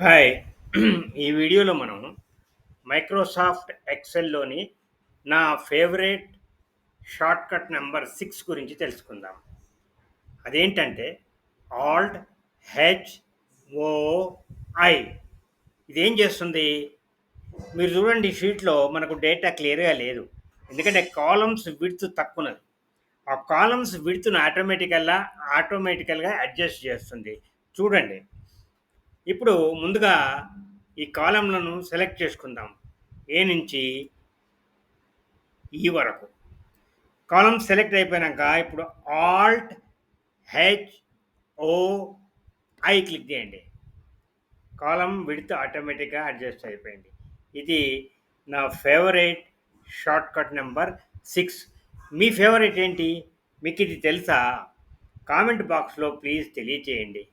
Hi. ఈ వీడియోలో మనం మైక్రోసాఫ్ట్ ఎక్సెల్లోని నా ఫేవరెట్ షార్ట్కట్ నెంబర్ సిక్స్ గురించి తెలుసుకుందాం. అదేంటంటే ఆల్ట్ హెచ్ ఓ ఐ. ఇదేం చేస్తుంది? మీరు చూడండి షీట్లో మనకు డేటా క్లియర్గా లేదు. ఎందుకంటే కాలమ్స్ విడ్త్ తక్కువనది ఆ కాలమ్స్ విడ్త్ను ఆటోమేటికల్గా ఆటోమేటికల్గా అడ్జస్ట్ చేస్తుంది. చూడండి. ఇప్పుడు ముందుగా ఈ కాలంలను సెలెక్ట్ చేసుకుందాం. ఏ నుంచి ఈ వరకు. కాలం సెలెక్ట్ అయిపోయాక ఇప్పుడు Alt H O I click చేయండి. కాలం విడితే ఆటోమేటిక్గా అడ్జస్ట్ అయిపోయింది. ఇది నా ఫేవరెట్ షార్ట్కట్ నెంబర్ సిక్స్. మీ ఫేవరెట్ ఏంటి? మీకు ఇది తెలుసా? కామెంట్ బాక్స్లో ప్లీజ్ తెలియచేయండి.